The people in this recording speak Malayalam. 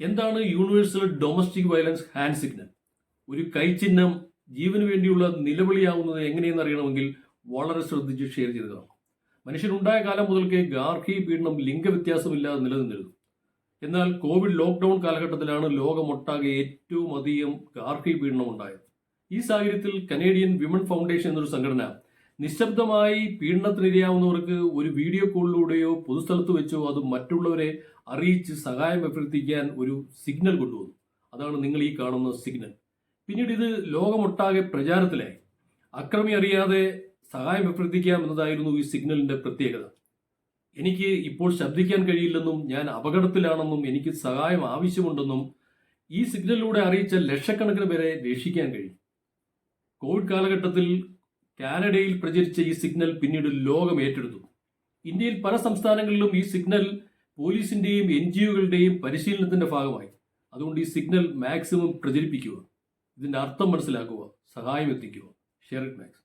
എന്താണ് universal domestic violence hand signal ഒരു കൈചിഹ്നം ജീവന് വേണ്ടിയുള്ള നിലവിളിയാവുന്നത് എങ്ങനെയെന്ന് അറിയണമെങ്കിൽ വളരെ ശ്രദ്ധിച്ച് ഷെയർ ചെയ്ത് കാണാം മനുഷ്യനുണ്ടായ കാലം മുതൽക്കേ ഗാർഹി പീഡനം ലിംഗവ്യത്യാസമില്ലാതെ നിലനിന്നിരുന്നു. എന്നാൽ കോവിഡ് ലോക്ക്ഡൌൺ കാലഘട്ടത്തിലാണ് ലോകമൊട്ടാകെ ഏറ്റവും അധികം ഗാർഹി പീഡനം ഉണ്ടായത് ഈ സാഹചര്യത്തിൽ കനേഡിയൻ വിമൺ ഫൗണ്ടേഷൻ എന്നൊരു സംഘടന നിശബ്ദമായി പീഡനത്തിനിരയാവുന്നവർക്ക് ഒരു വീഡിയോ കോളിലൂടെയോ പൊതുസ്ഥലത്ത് വെച്ചോ അത് മറ്റുള്ളവരെ അറിയിച്ച് സഹായം അഭ്യർത്ഥിക്കാൻ ഒരു സിഗ്നൽ കൊണ്ടുവന്നു. അതാണ് നിങ്ങൾ ഈ കാണുന്ന സിഗ്നൽ. പിന്നീട് ഇത് ലോകമൊട്ടാകെ പ്രചാരത്തിലായി. അക്രമി അറിയാതെ സഹായം അഭ്യർത്ഥിക്കാം എന്നതായിരുന്നു ഈ സിഗ്നലിന്റെ പ്രത്യേകത. എനിക്ക് ഇപ്പോൾ ശബ്ദിക്കാൻ കഴിയില്ലെന്നും ഞാൻ അപകടത്തിലാണെന്നും എനിക്ക് സഹായം ആവശ്യമുണ്ടെന്നും ഈ സിഗ്നലിലൂടെ അറിയിച്ച ലക്ഷക്കണക്കിന് പേരെ രക്ഷിക്കാൻ കഴിയും. കോവിഡ് കാലഘട്ടത്തിൽ കാനഡയിൽ പ്രചരിച്ച ഈ സിഗ്നൽ പിന്നീട് ലോകം ഏറ്റെടുത്തു. ഇന്ത്യയിൽ പല സംസ്ഥാനങ്ങളിലും ഈ സിഗ്നൽ പോലീസിന്റെയും എൻ ജി ഒകളുടെയും പരിശീലനത്തിന്റെ ഭാഗമായി. അതുകൊണ്ട് ഈ സിഗ്നൽ മാക്സിമം പ്രചരിപ്പിക്കുക ഇതിന്റെ അർത്ഥം മനസ്സിലാക്കുക സഹായം എത്തിക്കുക. Share it max.